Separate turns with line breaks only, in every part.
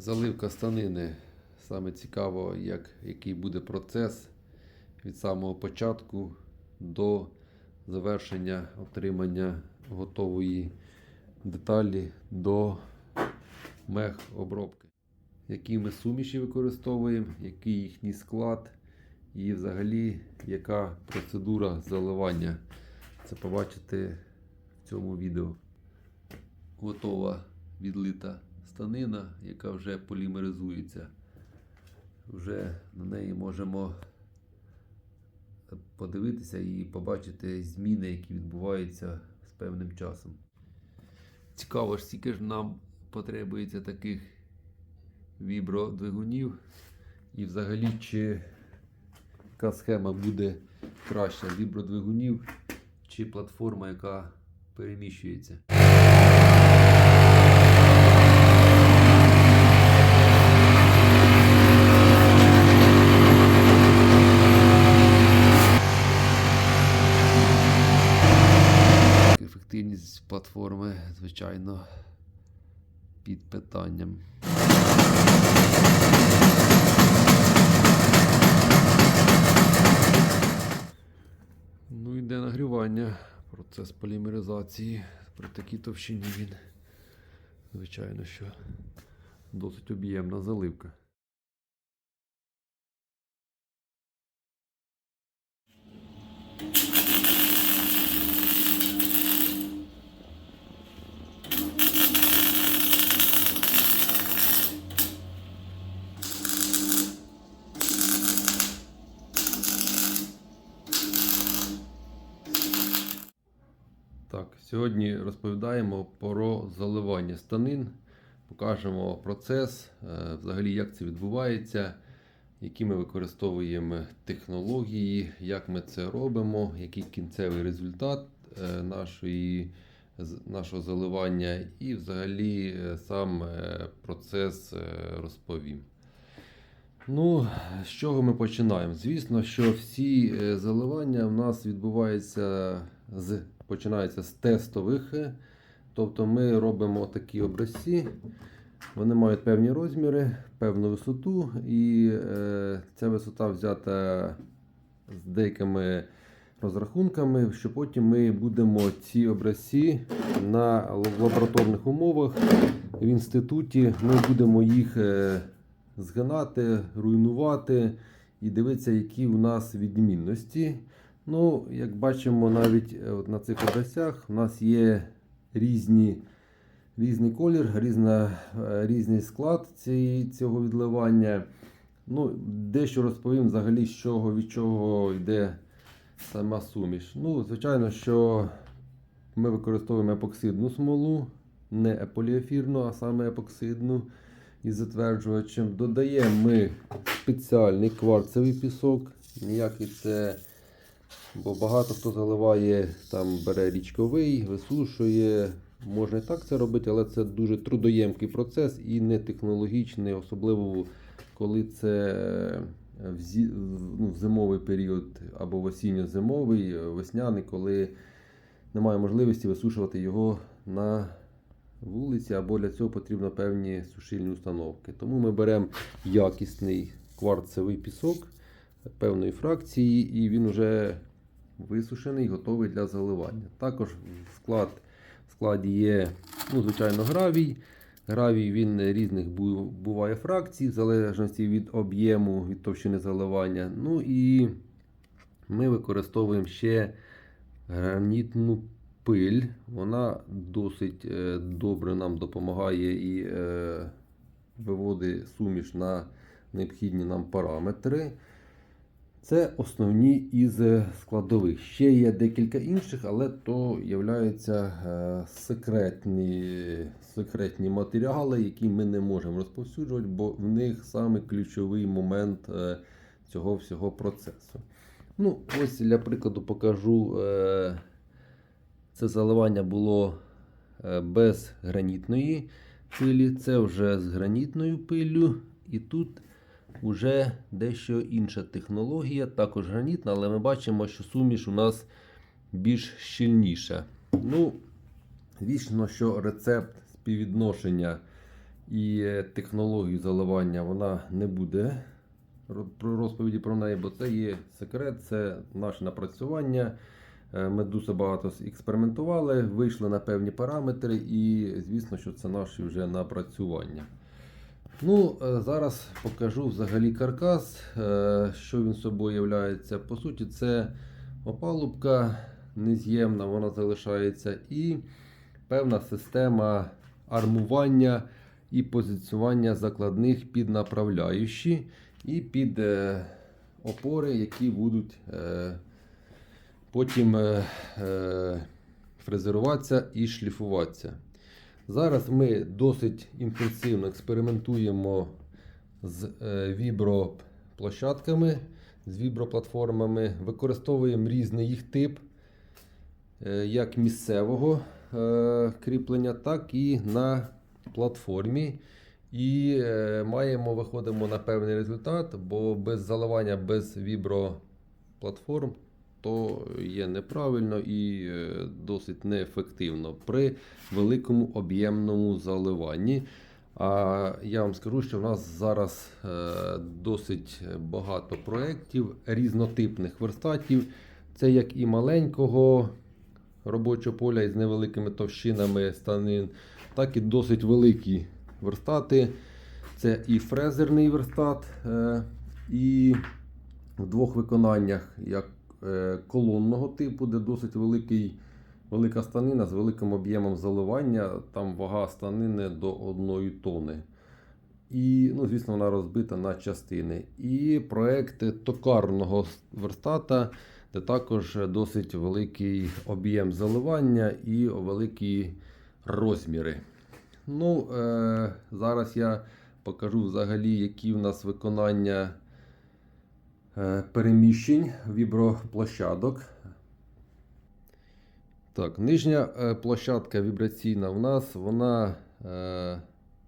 Заливка станини. Саме цікаво, як, який буде процес від самого початку до завершення отримання готової деталі до мех обробки. Які ми суміші використовуємо, який їхній склад і взагалі яка процедура заливання. Це побачите в цьому відео. Готова відлита станина, яка вже полімеризується. Вже на неї можемо подивитися і побачити зміни, які відбуваються з певним часом. Цікаво ж, скільки ж нам потребується таких вібродвигунів, і взагалі, чи яка схема буде краща вібродвигунів, чи платформа, яка переміщується. Платформи, звичайно, під питанням. Ну, йде нагрівання, процес полімеризації. При такій товщині він, звичайно, що досить об'ємна заливка. Так, сьогодні розповідаємо про заливання станин. Покажемо процес, е, взагалі як це відбувається, які ми використовуємо технології, як ми це робимо, який кінцевий результат е, нашої, нашого заливання, і взагалі е, сам процес розповім. Ну, з чого ми починаємо? Звісно, що всі заливання в нас відбуваються з починаються з тестових. Тобто ми робимо такі образці, вони мають певні розміри, певну висоту, і е, ця висота взята з деякими розрахунками, що потім ми будемо ці образці на лабораторних умовах в інституті. Ми будемо їх е, згинати, руйнувати і дивитися, які у нас відмінності. Ну, як бачимо, навіть е, на цих образцях у нас є різні, різний колір, різна, е, різний склад цієї, цього відливання. Ну, дещо розповім взагалі, з чого від чого йде сама суміш. Ну, звичайно, що ми використовуємо епоксидну смолу, не поліефірну, а саме епоксидну із затверджувачем. Додаємо ми спеціальний кварцевий пісок. Ніякий це. Бо багато хто заливає, там бере річковий, висушує. Можна і так це робити, але це дуже трудоємкий процес і не технологічний, особливо коли це в, зі, ну, в зимовий період або в осінньо-зимовий, весняний, коли немає можливості висушувати його на вулиці, або для цього потрібно певні сушильні установки. Тому ми беремо якісний кварцевий пісок певної фракції, і він вже висушений, готовий для заливання. Також в склад, в складі є, ну, звичайно, гравій. Гравій він різних буває фракцій, в залежності від об'єму, від товщини заливання. Ну і ми використовуємо ще гранітну пиль. Вона досить е, добре нам допомагає і е, виводить суміш на необхідні нам параметри. Це основні із складових. Ще є декілька інших, але то являються е, секретні, секретні матеріали, які ми не можемо розповсюджувати, бо в них саме ключовий момент е, цього всього процесу. Ну, ось для прикладу покажу. е, Це заливання було е, без гранітної пилі, це вже з гранітною пиллю. І тут вже дещо інша технологія, також гранітна, але ми бачимо, що суміш у нас більш щільніша. Ну, звісно, що рецепт співвідношення і е, технологію заливання вона не буде про розповіді про неї, бо це є секрет, це наше напрацювання. Е, Ми дуже багато експериментували, вийшли на певні параметри, і звісно, що це наші вже напрацювання. Ну, е, зараз покажу взагалі каркас, е, що він собою являється. По суті, це опалубка нез'ємна, вона залишається, і певна система армування і позиціонування закладних під направляючі і під е, опори, які будуть потім фрезеруватися і шліфуватися. Зараз ми досить інтенсивно експериментуємо з е, віброплощадками, з віброплатформами, використовуємо різний їх тип, е, як місцевого е, кріплення, так і на платформі. І маємо, виходимо на певний результат, бо без заливання без віброплатформ то є неправильно і е, досить неефективно при великому об'ємному заливанні. А я вам скажу, що в нас зараз е, досить багато проєктів, різнотипних верстатів. Це як і маленького робочого поля із невеликими товщинами станин, так і досить великі верстати. Це і фрезерний верстат, е, і в двох виконаннях, як колонного типу, де досить великий, велика станина з великим об'ємом заливання. Там вага станини до 1 тони. І, ну, звісно, вона розбита на частини. І проект токарного верстата, де також досить великий об'єм заливання і великі розміри. Ну, е, зараз я покажу взагалі, які в нас виконання е, переміщень віброплощадок. Так, нижня е, площадка вібраційна в нас вона е,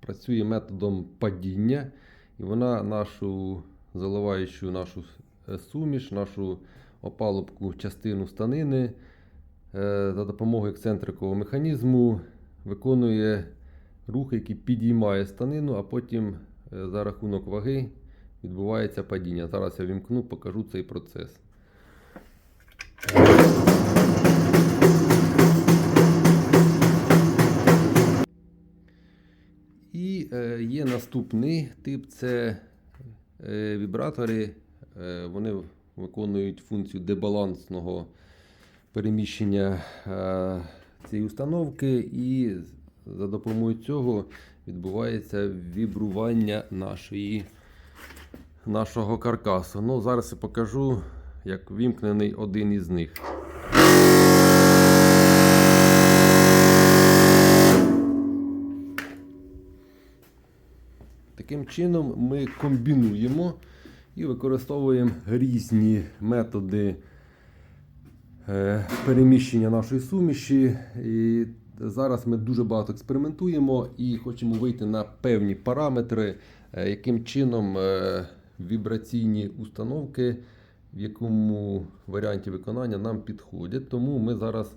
працює методом падіння, і вона нашу заливаючу нашу е, суміш, нашу опалубку частину станини е, за допомогою ексцентрикового механізму виконує рух, який підіймає станину, а потім е, за рахунок ваги відбувається падіння. Зараз я вімкну, покажу цей процес. І е, є наступний тип це е, вібратори. Е, вони виконують функцію дебалансного переміщення е, цієї установки, і за допомогою цього відбувається вібрування нашої, нашого каркасу. Ну, зараз я покажу, як вімкнений один із них. Таким чином ми комбінуємо і використовуємо різні методи е, переміщення нашої суміші. І зараз ми дуже багато експериментуємо і хочемо вийти на певні параметри, е, яким чином е, вібраційні установки, в якому варіанті виконання нам підходять. Тому ми зараз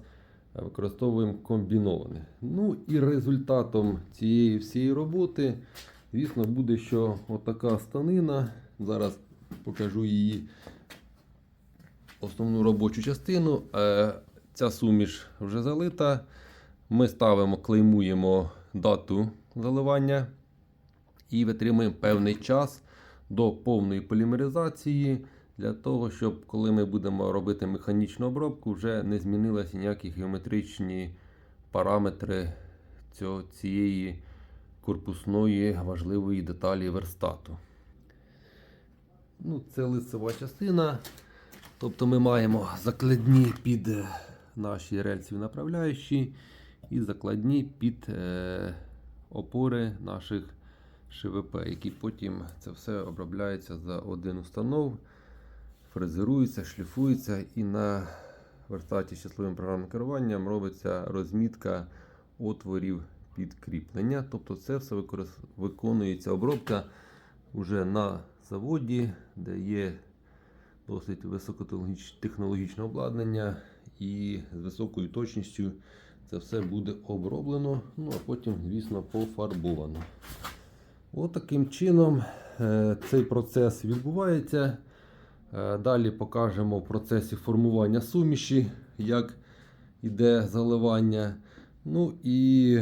використовуємо комбіноване. Ну і результатом цієї всієї роботи. Звісно, буде, що отака станина. Зараз покажу її основну робочу частину. Е, Ця суміш вже залита. Ми ставимо, клеймуємо дату заливання і витримуємо певний час до повної полімеризації. Для того, щоб коли ми будемо робити механічну обробку, вже не змінилися ніякі геометричні параметри цієї корпусної важливої деталі верстату. Ну, Це лицева частина. Тобто ми маємо закладні під наші рельсові направляючі і закладні під е, опори наших ШВП, які потім це все обробляється за один установ, фрезерується, шліфується і на верстаті з числовим програмним керуванням робиться розмітка отворів підкріплення. Тобто це все виконується обробка вже на заводі, де є досить високотехнологічне обладнання і з високою точністю це все буде оброблено, ну а потім, звісно, пофарбовано. От таким чином е, цей процес відбувається. Е, Далі покажемо в процесі формування суміші, як іде заливання. Ну і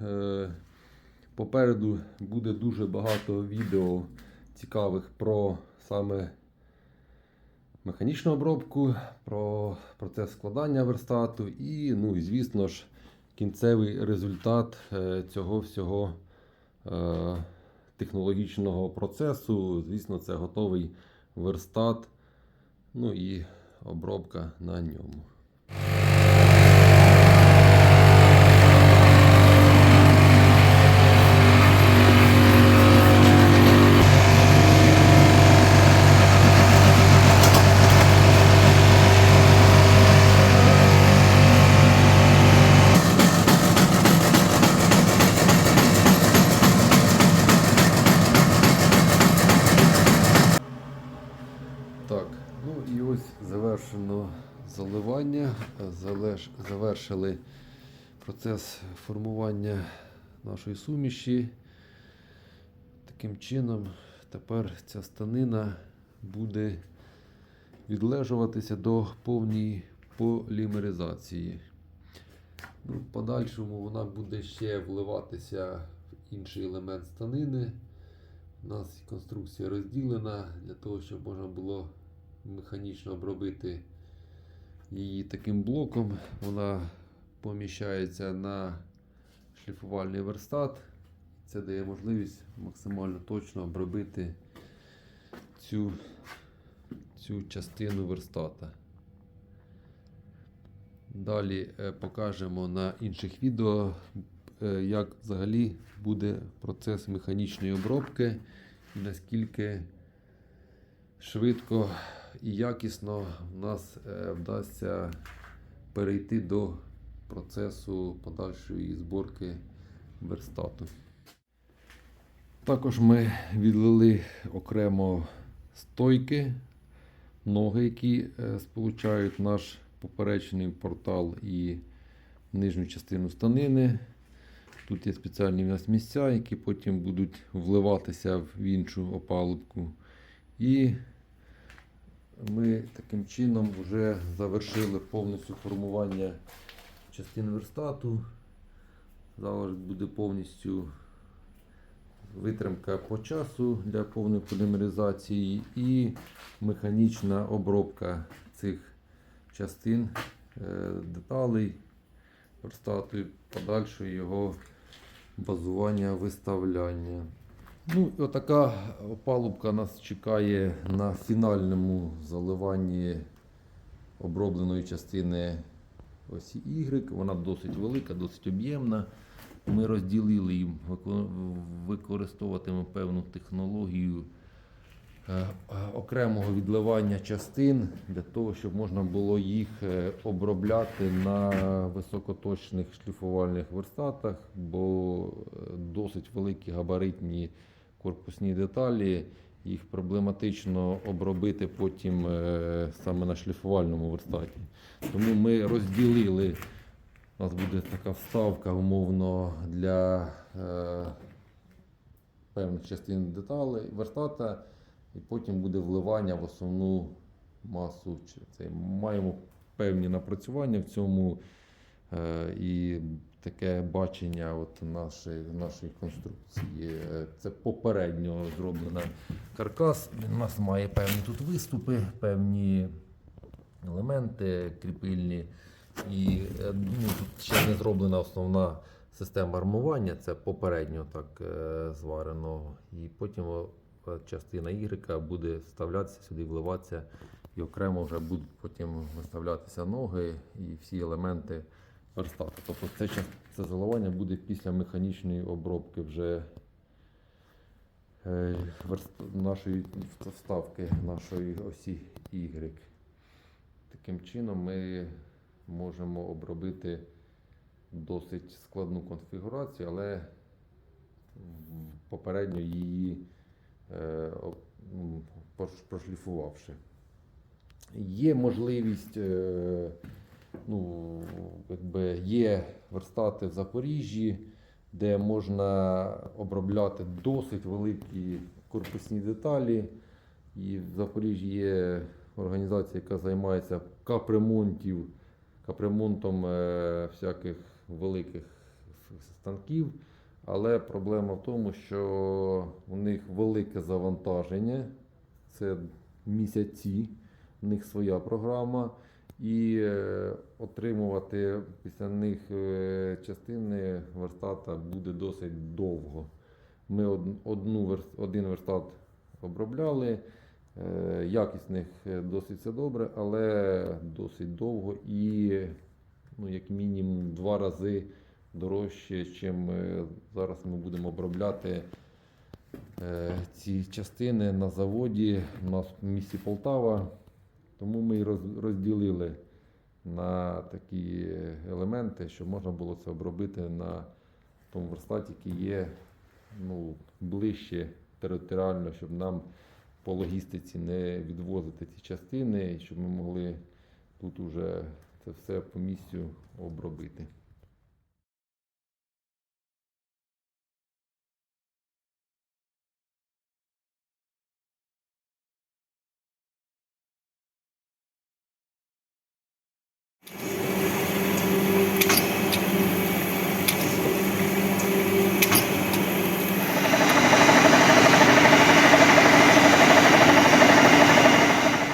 е, попереду буде дуже багато відео цікавих про саме механічну обробку, про процес складання верстату і, ну, і звісно ж, кінцевий результат е, цього всього е, технологічного процесу. Звісно, це готовий верстат, ну і обробка на ньому. Процес формування нашої суміші. Таким чином, тепер ця станина буде відлежуватися до повної полімеризації. Ну, в подальшому вона буде ще вливатися в інший елемент станини. У нас конструкція розділена для того, щоб можна було механічно обробити її таким блоком. Вона поміщається на шліфувальний верстат. Це дає можливість максимально точно обробити цю, цю частину верстата. Далі е, покажемо на інших відео, е, як взагалі буде процес механічної обробки і наскільки швидко і якісно в нас е, вдасться перейти до процесу подальшої зборки верстату. Також ми відлили окремо стойки, ноги, які е, сполучають наш поперечний портал і нижню частину станини. Тут є спеціальні в нас місця, які потім будуть вливатися в іншу опалубку. І ми таким чином вже завершили повністю формування частин верстату. Зараз буде повністю витримка по часу для повної полімеризації і механічна обробка цих частин е, деталей верстату і подальше його базування виставляння. Ну, отака опалубка нас чекає на фінальному заливанні обробленої частини осі Y. Вона досить велика, досить об'ємна. Ми розділили їм, вико- використовуватимемо певну технологію е, е, окремого відливання частин для того, щоб можна було їх е, обробляти на високоточних шліфувальних верстатах, бо досить великі габаритні корпусні деталі. Їх проблематично обробити потім е, саме на шліфувальному верстаті. Тому ми розділили. У нас буде така вставка умовно для е, певних частин деталей верстата, і потім буде вливання в основну масу. Це. Маємо певні напрацювання в цьому і таке бачення от нашої, нашої конструкції. Е, Це попередньо зроблена каркас. Він у нас має певні тут виступи, певні елементи кріпильні. І е, ну, тут ще не зроблена основна система армування, це попередньо так е, зварено. І потім е, частина Y буде вставлятися сюди, вливатися, і окремо вже будуть потім виставлятися ноги і всі елементи верстату. Тобто це, це заливання буде після механічної обробки вже е, верст- нашої вставки нашої осі Y. Таким чином ми можемо обробити досить складну конфігурацію, але попередньо її е, пош- прошліфувавши. Є можливість, е, ну, якби є верстати в Запоріжжі, де можна обробляти досить великі корпусні деталі. І в Запоріжжі є організація, яка займається капремонтів, капремонтом е, всяких великих станків. Але проблема в тому, що у них велике завантаження, це місяці, у них своя програма, і е, отримувати після них е, частини верстата буде досить довго. Ми одну, один верстат обробляли, е, якість в них е, досить все добре, але досить довго і ну, як мінімум два рази дорожче, е, зараз ми будемо обробляти ці частини на заводі у нас в місті Полтава. Тому ми розділили на такі елементи, щоб можна було це обробити на тому верстаті, який є ну, ближче територіально, щоб нам по логістиці не відвозити ці частини, щоб ми могли тут уже це все по місцю обробити.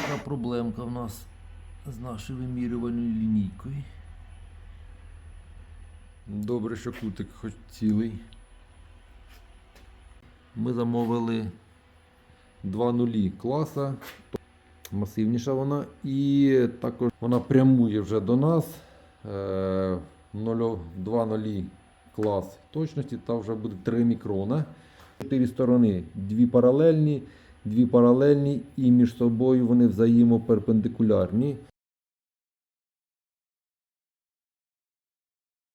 Така проблемка в нас з нашою вимірювальною лінійкою.
Добре, що кутик хоч цілий.
Ми замовили
Два нулі класа, масивніша вона, і також вона прямує вже до нас. Е, нульо- Два нулі клас точності, та вже буде 3 мікрона. Чотири сторони, дві паралельні, дві паралельні, і між собою вони взаємоперпендикулярні.